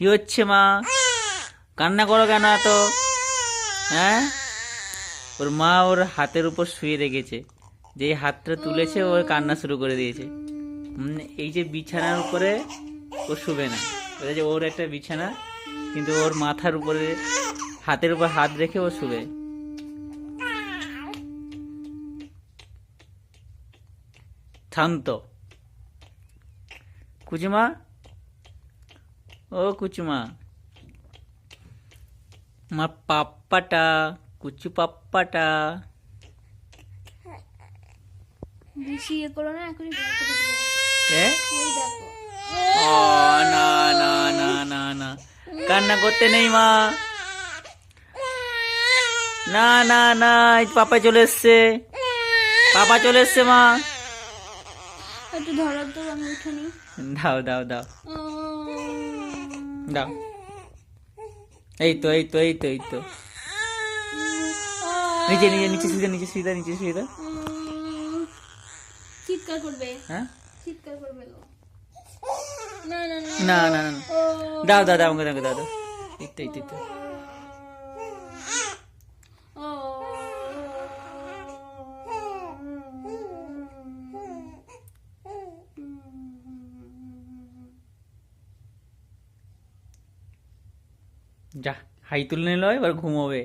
কি হচ্ছে মা? কান্না করো কেন এত? হ্যাঁ? ওর মা ওর হাতের উপর শুয়ে রেখেছে। যে হাতটা তুলেছে ওর কান্না শুরু করে দিয়েছে। এই যে বিছানার উপরে ও শুবে না। এটা যে ওর একটা বিছানা, কিন্তু ওর মাথার উপরে, হাতের উপর হাত রেখে ও শুবে। শান্ত কুচুমা ও কুচুমা মা পাপ্পাটা কুচু পাপ্পাটা বেশি ইয়ে করো না এখনই না না না না না কান্না করতে নেই মা না না না পাপা চলে এসছে পাপা চলে এসছে মা একটু ধরো তো আমি উঠে দাও দাও দাও দাও। এই তো এই তো এই তো এই তো। নিচে নিচে নিচে সিধা নিচে সিধা নিচে সিধা চিৎকার করবে। হ্যাঁ? চিৎকার করবে না না না। না না দাও দাও দাও আমাকে দাও দাও দাও। এই তো এই তো। যা হাই তুলে নিল এবার ঘুমোবে